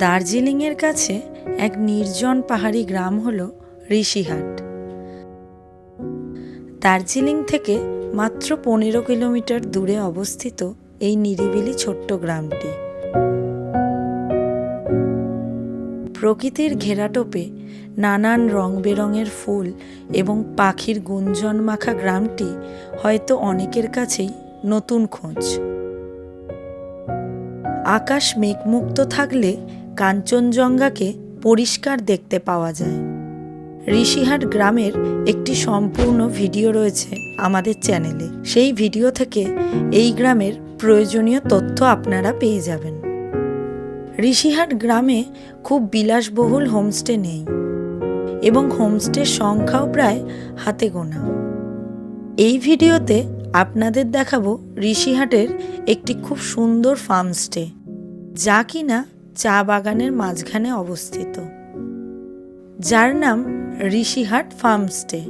দার্জিলিংয়ের কাছে এক নির্জন পাহাড়ি গ্রাম হল ঋষিহাট। দার্জিলিং থেকে মাত্র পনেরো কিলোমিটার দূরে অবস্থিত এই নিরিবিলি ছোট্ট গ্রামটি। প্রকৃতির ঘেরাটোপে নানান রং বেরঙের ফুল এবং পাখির গুঞ্জন মাখা গ্রামটি হয়তো অনেকের কাছেই নতুন খোঁজ। আকাশ মেঘমুক্ত থাকলে কাঞ্চনজঙ্ঘাকে পরিষ্কার দেখতে পাওয়া যায়। ঋষিহাট গ্রামের একটি সম্পূর্ণ ভিডিও রয়েছে আমাদের চ্যানেলে। সেই ভিডিও থেকে এই গ্রামের প্রয়োজনীয় তথ্য আপনারা পেয়ে যাবেন। ঋষিহাট গ্রামে খুব বিলাসবহুল হোমস্টে নেই এবং হোমস্টের সংখ্যাও প্রায় হাতে গোনা। এই ভিডিওতে আপনাদের দেখাবো ঋষিহাটের একটি খুব সুন্দর ফার্মস্টে যা কিনা চা বাগানের মাঝখানে অবস্থিত। যার নাম ঋষিহাট ফার্মস্টে।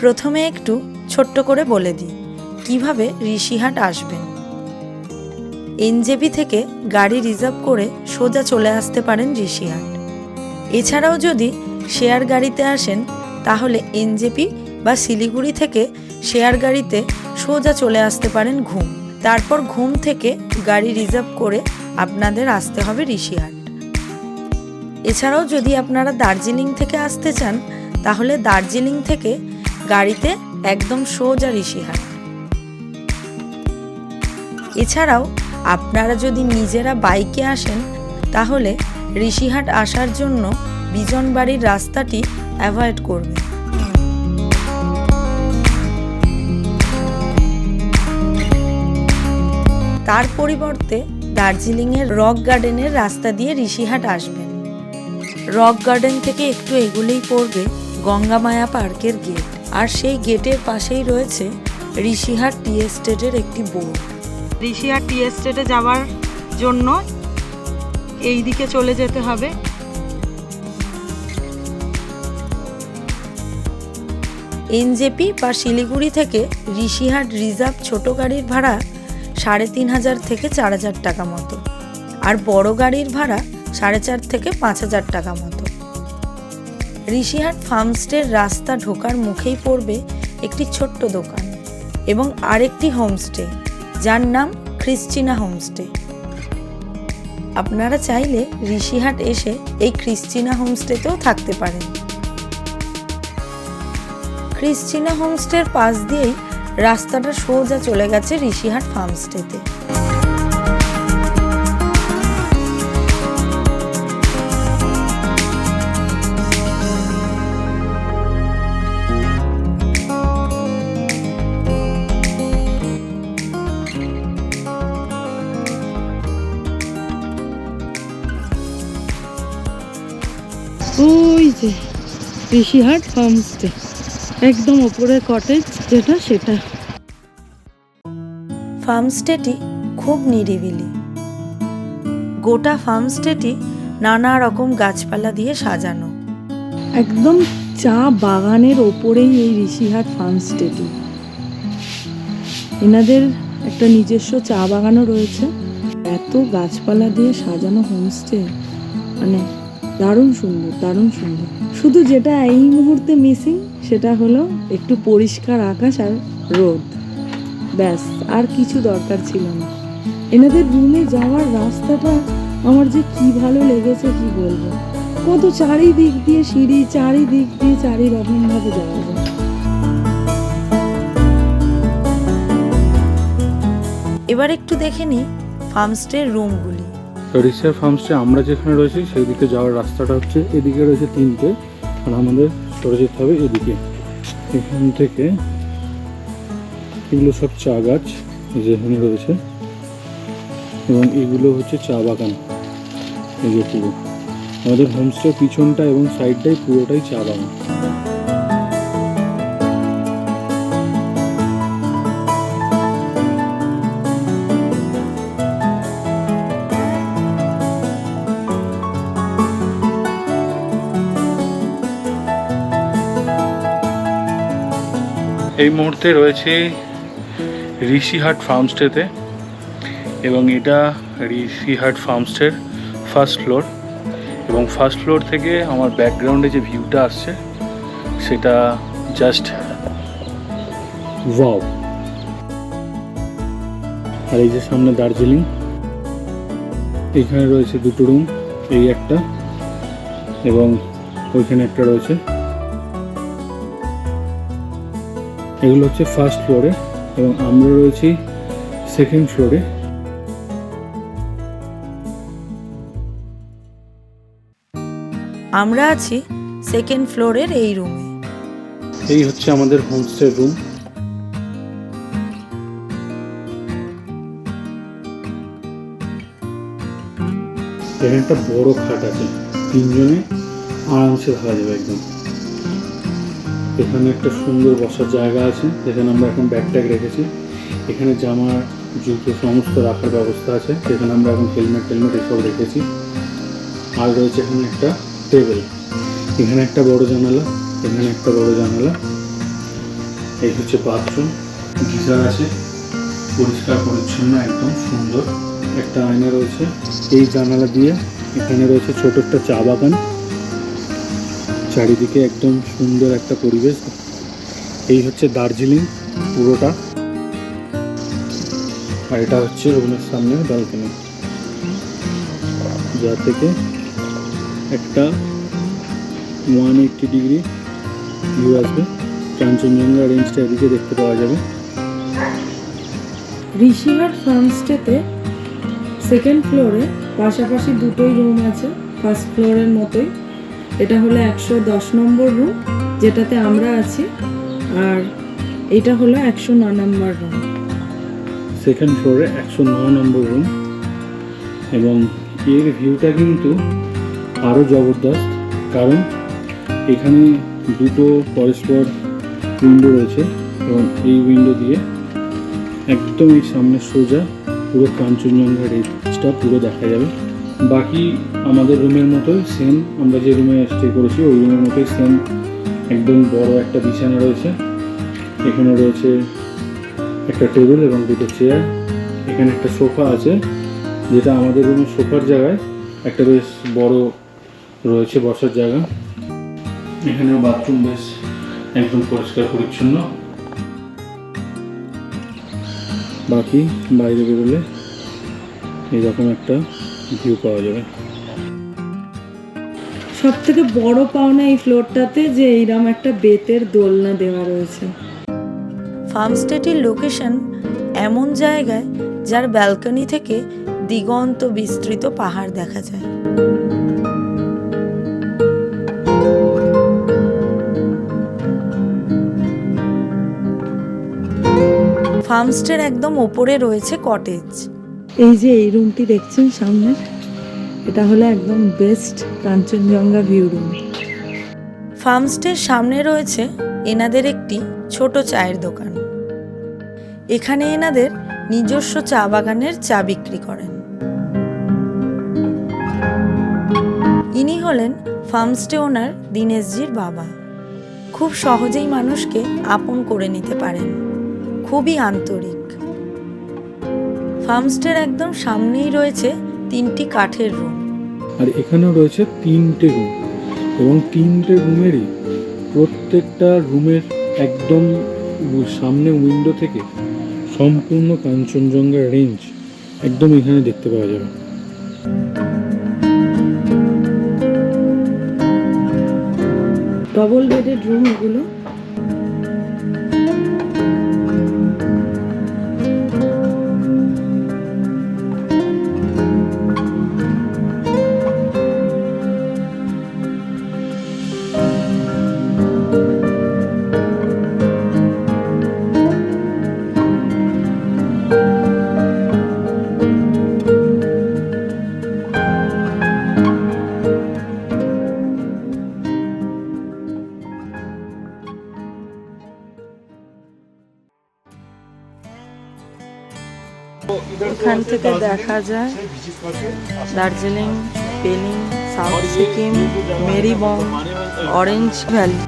প্রথমে একটু ছোট্ট করে বলে দিই, কীভাবে ঋষিহাট আসবেন? এনজেপি থেকে গাড়ি রিজার্ভ করে সোজা চলে আসতে পারেন ঋষিহাট। এছাড়াও যদি শেয়ার গাড়িতে আসেন, তাহলে এনজেপি বা শিলিগুড়ি থেকে শেয়ার গাড়িতে সোজা চলে আসতে পারেন ঘুম। তারপর ঘুম থেকে গাড়ি রিজার্ভ করে আপনাদের আসতে হবে ঋষিহাট এছাড়াও যদি আপনারা দার্জিলিং থেকে আসতে চান, তাহলে দার্জিলিং থেকে গাড়িতে একদম সোজা ঋষিহাট এছাড়াও আপনারা যদি নিজেরা বাইকে আসেন, তাহলে ঋষিহাট আসার জন্য বিজনবাড়ির রাস্তাটি অ্যাভয়েড করবেন তার পরিবর্তে দার্জিলিংয়ের রক গার্ডেনের রাস্তা দিয়ে ঋষিহাট আসবেন। রক গার্ডেন থেকে একটু এগুলেই পড়বে গঙ্গামায়া পার্কের গেট। আর সেই গেটের পাশেই রয়েছে ঋষিহাট টি এস্টেটের একটি বোর্ড। ঋষিহাট টি এস্টেটে যাওয়ার জন্য এই দিকে চলে যেতে হবে। এনজেপি বা শিলিগুড়ি থেকে ঋষিহাট রিজার্ভ ছোট গাড়ির ভাড়া সাড়ে তিন হাজার থেকে চার হাজার টাকা মতো। আর বড় গাড়ির ভাড়া সাড়ে চার থেকে পাঁচ হাজার টাকা মতো। ঋষিহাট ফার্মস্টের রাস্তা ঢোকার মুখেই পড়বে একটি ছোট্ট দোকান এবং আরেকটি হোমস্টে, যার নাম খ্রিস্টিনা হোমস্টে। আপনারা চাইলে ঋষিহাট এসে এই খ্রিস্টিনা হোমস্টেতেও থাকতে পারেন। খ্রিস্টিনা হোমস্টের পাশ দিয়েই রাস্তাটা সোজা চলে গেছে ঋষিহাট ফার্মস্টেতে। যে ঋষিহাট ফার্মস্টে একদম ওপরে কটেজ যেটা সেটা। ফার্মস্টেটি খুব নিরিবিলি। গোটা ফার্মস্টেটি নানা রকম গাছপালা দিয়ে সাজানো। একদম চা বাগানের ওপরেই এই ঋষিহাট ফার্মস্টেটি এনাদের একটা নিজস্ব চা বাগানও রয়েছে। এত গাছপালা দিয়ে সাজানো হোমস্টে মানে দারুণ সুন্দর দারুণ সুন্দর। শুধু যেটা এই মুহূর্তে মিসিং সেটা হলো একটু পরিষ্কার আকাশ আর রোদ। ব্যাস, আর কিছু দরকার ছিল না। এনাদের রুমে যাওয়ার রাস্তাটা আমার যে কি ভালো লেগেছে, কি বলব? কত চারিদিক দিয়ে সিঁড়ি, চারিদিক দিয়ে চারি রকম ভাবে যাওয়া যায়। এবার একটু দেখে নিই ফার্মস্টের রুমগুলি রিসার ফার্মসে আমরা যেখানে রয়েছি সেই দিকে যাওয়ার রাস্তাটা হচ্ছে, এদিকে রয়েছে তিনটে, আর আমাদের সরে যেতে হবে এদিকে। এখান থেকে এগুলো সব চা গাছ যেখানে রয়েছে, এবং এগুলো হচ্ছে চা বাগান, এই যে পুরো। আমাদের হোমস্টে পিছনটা এবং সাইডটাই পুরোটাই চা বাগান। এই মুহূর্তে রয়েছে ঋষিহাট ফার্মস্টেতে এবং এটা ঋষিহাট ফার্মস্টের ফার্স্ট ফ্লোর এবং ফার্স্ট ফ্লোর থেকে আমার ব্যাকগ্রাউন্ডে যে ভিউটা আসছে, সেটা জাস্ট ওয়াও আর এই যে সামনে দার্জিলিং, এখানে রয়েছে দুটো রুম এই একটা এবং ওইখানে একটা রয়েছে এগুলো হচ্ছে ফার্স্ট ফ্লোরে এবং আমরা রয়েছি সেকেন্ড ফ্লোরে আমরা আছি সেকেন্ড ফ্লোরের এই রুমে এই হচ্ছে আমাদের হোমস্টে রুম এখানে একটা বড় খাট আছে। তিনজনে আরামসে থাকা যাবে একদম। এখানে একটা সুন্দর বসার জায়গা আছে, যেখানে আমরা এখন ব্যাগ ট্যাগ রেখেছি। এখানে জামা, জুতো সমস্ত রাখার ব্যবস্থা আছে, যেখানে আমরা এখন হেলমেট টেলমেট এসব রেখেছি। আর রয়েছে এখানে একটা টেবিল এখানে একটা বড় জানালা, এখানে একটা বড় জানালা। এই হচ্ছে বাথরুম গিজার আছে, পরিষ্কার, পরিচ্ছন্ন, একদম সুন্দর। একটা আয়না রয়েছে, এই জানালা দিয়ে এখানে রয়েছে ছোট একটা চা বাগান। চারিদিকে একদম সুন্দর একটা পরিবেশ। এই হচ্ছে দার্জিলিং, পুরোটা। আর এটা হচ্ছে রুমের সামনে ব্যালকনি। যা থেকে একটা ওয়ান এইট্টি ডিগ্রি ভিউ আসবে। কাঞ্চনজঙ্ঘা রেঞ্জটা এদিকে দেখতে পাওয়া যাবে। ঋষিহাট ফার্মস্টেতে সেকেন্ড ফ্লোরে পাশাপাশি দুটোই রুম আছে। ফার্স্ট ফ্লোরের মতোই। এটা হলো একশো দশ নম্বর রুম যেটাতে আমরা আছি। আর এটা হলো একশো ন নম্বর রুম সেকেন্ড ফ্লোরে একশো ন নম্বর রুম এবং এর ভিউটা কিন্তু আরও জবরদস্ত, কারণ এখানে দুটো পরস্পর উইন্ডো রয়েছে এবং এই উইন্ডো দিয়ে একদম এই সামনে সোজা পুরো কাঞ্চনজঙ্ঘা রেঞ্জটা পুরো দেখা যাবে। বাকি আমাদের রুমের মতোই সেম আমরা যে রুমে স্টে করেছি, ওই রুমের মতোই সেম একদম বড় একটা বিছানা রয়েছে। এখানে রয়েছে একটা টেবিল এবং দুটো চেয়ার এখানে একটা সোফা আছে, যেটা আমাদের রুমের সোফার জায়গায় একটা বেশ বড় রয়েছে বসার জায়গা। এখানেও বাথরুম বেশ একদম পরিষ্কার পরিচ্ছন্ন। বাকি বাইরে বেরোলে এরকম একটা ভিউ পাওয়া যাবে? সব থেকে বড় পাওনা এই ফ্লোরটাতে যে এইরকম একটা বেতের দোলনা দেওয়া রয়েছে। ফার্মস্টেটির লোকেশন এমন জায়গায় যার ব্যালকনি থেকে দিগন্ত বিস্তৃত পাহাড় দেখা যায়। ফার্মস্টের একদম ওপরে রয়েছে কটেজ এই যে এই রুমটি দেখছেন সামনে, এটা হলো একদম বেস্ট কাঞ্চনজঙ্ঘা ভিউ রুম ফার্মস্টের সামনে রয়েছে এনাদের একটি ছোট চায়ের দোকান। এখানে এনাদের নিজস্ব চা বাগানের চা বিক্রি করেন। ইনি হলেন ফার্মস্টে ওনার দীনেশজির বাবা। খুব সহজেই মানুষকে আপন করে নিতে পারেন। খুবই আন্তরিক। ফার্মস্টের একদম সামনেই রয়েছে তিনটি কাঠের রুম। আর এখানেও রয়েছে তিনটে রুম এবং তিনটে রুমেরই প্রত্যেকটা রুমের একদম সামনে উইন্ডো থেকে সম্পূর্ণ কাঞ্চনজঙ্ঘার রেঞ্জ একদম এখানে দেখতে পাওয়া যাবে। ডবল বেডেড রুম এগুলো। এখান থেকে দেখা যায় Darjeeling Pelling south Sikkim মেরিবং orange valley.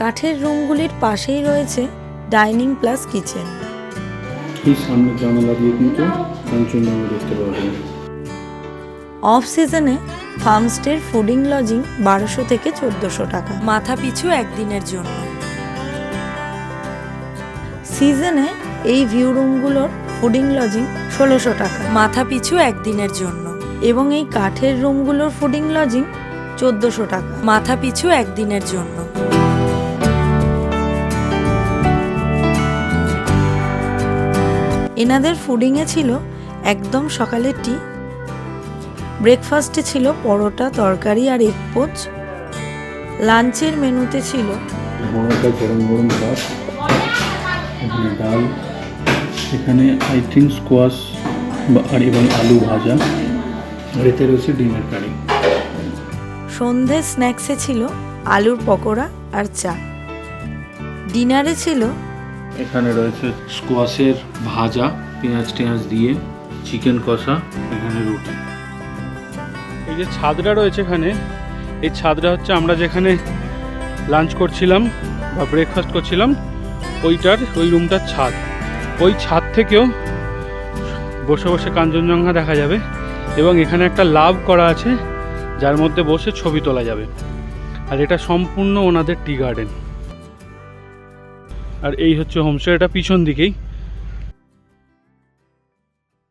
কাঠের রুমগুলির পাশেই রয়েছে ডাইনিং প্লাস কিচেন। এই সামনের জানালা দিয়ে কিন্তু কাঞ্চনজঙ্ঘা দেখতে যায় অফ সিজনে ফার্মস্টের ফুডিং লজিং বারোশো থেকে চোদ্দোশো টাকা। মাথা পিছু একদিনের জন্য। সিজনে এই ভিউ রুমগুলোর ফুডিং লজিং ষোলোশো টাকা। মাথা পিছু একদিনের জন্য। এবং এই কাঠের রুমগুলোর ফুডিং লজিং চোদ্দোশো টাকা। মাথা পিছু একদিনের জন্য। এনাদের ফুডিংয়ে ছিল একদম সকালের টি, ব্রেকফাস্টে ছিল পরোটা, তরকারি আর এক পোচ। লাঞ্চের মেনুতে ছিল ডাল এখানে আই থিঙ্ক স্কোয়াশ আর এবং আলু ভাজা আর এতে রয়েছে ডিমের কারি। সন্ধে স্ন্যাক্সে ছিল আলুর পকোড়া আর চা। ডিনারে ছিল এখানে রয়েছে স্কোয়াশের ভাজা পেঁয়াজ টেঁয়াজ দিয়ে চিকেন কষা এখানে রুটি। এই যে ছাদটা রয়েছে এখানে এই ছাদটা হচ্ছে আমরা যেখানে লাঞ্চ করছিলাম বা ব্রেকফাস্ট করছিলাম ওইটার ওই রুমটার ছাদ। ওই ছাদ থেকেও বসে বসে কাঞ্চনজঙ্ঘা দেখা যাবে এবং এখানে একটা লাভ করা আছে, যার মধ্যে বসে ছবি তোলা যাবে। আর এটা সম্পূর্ণ ওনাদের টি গার্ডেন। আর এই হচ্ছে হোমস্টে এটা পিছন দিকেই।